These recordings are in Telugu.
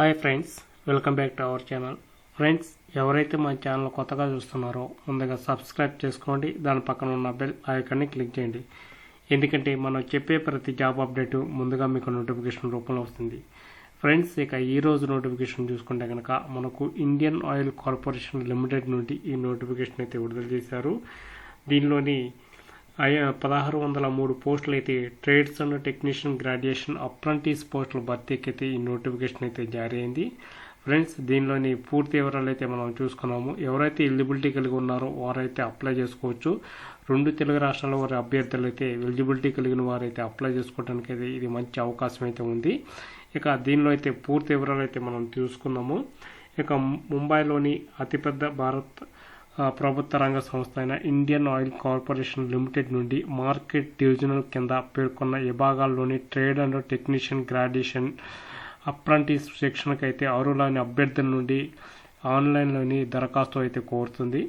Hi friends welcome back to our channel. Friends ఎవరైతే మా ఛానల్ కొత్తగా చూస్తున్నారో ముందుగా సబ్స్క్రైబ్ చేసుకోండి దాని పక్కన ఉన్న బెల్ ఐకాన్ని క్లిక్ చేయండి. ఎందుకంటే మనం చెప్పే ప్రతి జాబ్ అప్డేట్ ముందుగా మీకు నోటిఫికేషన్ రూపంలో వస్తుంది. ఫ్రెండ్స్ ఇక ఈ రోజు నోటిఫికేషన్ చూసుకుంటే కనుక మనకు ఇండియన్ ఆయిల్ కార్పొరేషన్ లిమిటెడ్ నుండి ఈ నోటిఫికేషన్ అయితే విడుదల చేశారు. దీనిలోని అయ్యా పదహారు వందల మూడు పోస్టులు అయితే trades and technician graduation apprentice పోస్టుల భర్తీకి అయితే ఈ నోటిఫికేషన్ అయితే జారీ అయింది. ఫ్రెండ్స్ దీనిలోని పూర్తి వివరాలు అయితే మనం చూసుకున్నాము. ఎవరైతే ఎలిజిబిలిటీ కలిగి ఉన్నారో వారైతే అప్లై చేసుకోవచ్చు. రెండు తెలుగు రాష్ట్రాల వారి అభ్యర్థులు అయితే ఎలిజిబిలిటీ కలిగిన వారైతే అప్లై చేసుకోవడానికి అయితే ఇది మంచి అవకాశం అయితే ఉంది. ఇక దీనిలో అయితే పూర్తి వివరాలు అయితే మనం చూసుకుందాము. ఇక ముంబైలోని అతిపెద్ద భారత్ ప్రభుత్వ రంగ సంస్థ అయిన ఇండియన్ ఆయిల్ కార్పొరేషన్ లిమిటెడ్ నుండి మార్కెట్ డివిజనల్ కింద పేర్కొన్న విభాగాల్లోని trade and technician graduation apprentice శిక్షణకు అయితే అర్హులైన అభ్యర్థుల నుండి ఆన్లైన్లోని దరఖాస్తు అయితే కోరుతుంది.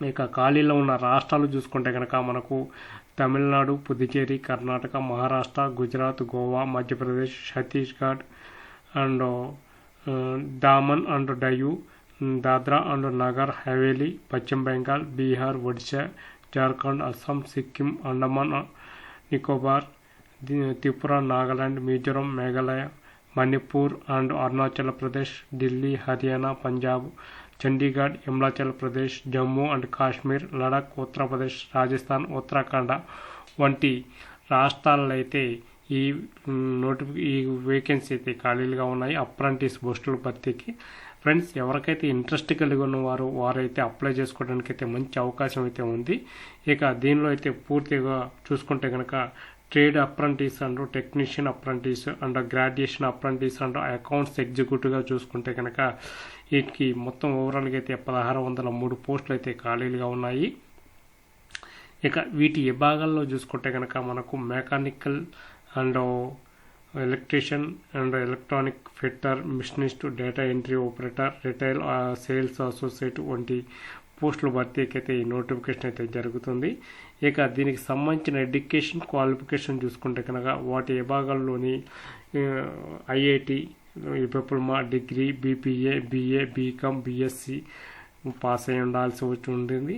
ఇక ఖాళీలో ఉన్న రాష్ట్రాలు చూసుకుంటే కనుక మనకు Tamil Nadu Puducherry Karnataka Maharashtra Gujarat Goa Madhya Pradesh Chhattisgarh and Daman and Diu Dadra and Nagar Haveli Paschim Bengal Bihar Odisha Jharkhand Assam Sikkim Andaman Nicobar Tripura Nagaland Mizoram Meghalaya Manipur and Arunachal Pradesh Delhi Haryana Punjab Chandigarh Himachal Pradesh Jammu and Kashmir Ladakh Uttar Pradesh Rajasthan Uttarakhand వంటి రాష్ట్రాలైతే అయితే ఈ నోటిఫి ఈ వేకెన్సీ అయితే ఖాళీలుగా ఉన్నాయి. అప్రెంటిస్ పోస్టుల భర్తీకి. ఫ్రెండ్స్ ఎవరికైతే ఇంట్రెస్ట్ కలిగి ఉన్న వారు వారైతే అప్లై చేసుకోవడానికి అయితే మంచి అవకాశం అయితే ఉంది. ఇక దీనిలో అయితే పూర్తిగా చూసుకుంటే కనుక trade apprentice and technician apprentice and graduation apprentice and accounts ఎగ్జిక్యూటివ్గా చూసుకుంటే కనుక వీటికి మొత్తం ఓవరాల్గా అయితే పదహారు వందల మూడు పోస్టులు అయితే ఖాళీలుగా ఉన్నాయి. ఇక వీటి విభాగాల్లో చూసుకుంటే కనుక మనకు mechanical and electrician and electronic fitter machinist data entry operator retail sales associate వంటి పోస్టుల భర్తీకి అయితే ఈ నోటిఫికేషన్ అయితే జరుగుతుంది. ఇక దీనికి సంబంధించిన ఎడ్యుకేషన్ క్వాలిఫికేషన్ చూసుకుంటే కనుక వాటి విభాగాల్లోని IIT diploma degree BPA BA BCom BSc pass అయి ఉండాల్సి వచ్చి ఉంటుంది.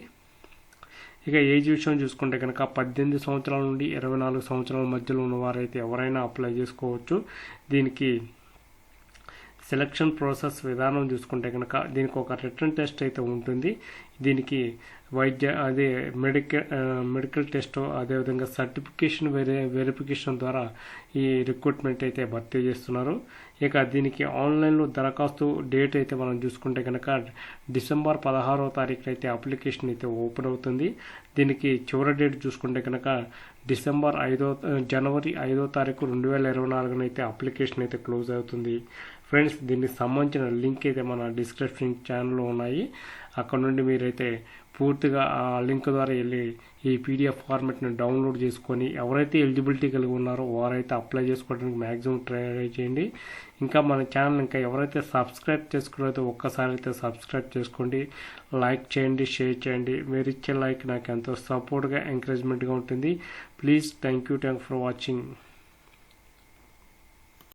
ఇక ఏజ్ విషయం చూసుకుంటే కనుక పద్దెనిమిది సంవత్సరాల నుండి ఇరవై నాలుగు సంవత్సరాల మధ్యలో ఉన్నవారైతే ఎవరైనా అప్లై చేసుకోవచ్చు. దీనికి సెలక్షన్ ప్రాసెస్ విధానం చూసుకుంటే కనుక దీనికి ఒక రిటర్న్ టెస్ట్ అయితే ఉంటుంది. దీనికి వైద్య అదే మెడికల్ మెడికల్ టెస్ట్ అదేవిధంగా సర్టిఫికేషన్ వెరి వెరిఫికేషన్ ద్వారా ఈ రిక్రూట్మెంట్ అయితే భర్తీ చేస్తున్నారు. ఇక దీనికి ఆన్లైన్లో దరఖాస్తు డేట్ అయితే మనం చూసుకుంటే కనుక డిసెంబర్ పదహారవ తారీఖున అయితే అప్లికేషన్ అయితే ఓపెన్ అవుతుంది. దీనికి చివరి డేట్ చూసుకుంటే కనుక డిసెంబర్ ఐదో జనవరి ఐదో తారీఖు రెండు వేల ఇరవై నాలుగున అయితే అప్లికేషన్ అయితే క్లోజ్ అవుతుంది. ఫ్రెండ్స్ దీనికి సంబంధించిన లింక్ అయితే మన డిస్క్రిప్షన్ ఛానల్లో ఉన్నాయి. అక్కడ నుండి మీరైతే పూర్తిగా ఆ లింక్ ద్వారా వెళ్ళి ఈ పీడిఎఫ్ ఫార్మెట్ని డౌన్లోడ్ చేసుకొని ఎవరైతే ఎలిజిబిలిటీ కలిగి ఉన్నారో వారైతే అప్లై చేసుకోవడానికి మ్యాక్సిమం ట్రై చేయండి. ఇంకా మన ఛానల్ ఇంకా ఎవరైతే సబ్స్క్రైబ్ చేసుకోలేదో ఒక్కసారి అయితే సబ్స్క్రైబ్ చేసుకోండి. లైక్ చేయండి షేర్ చేయండి. మీరు ఇచ్చే లైక్ నాకు ఎంతో సపోర్ట్గా ఎంకరేజ్మెంట్గా ఉంటుంది. Please thank you thank for watching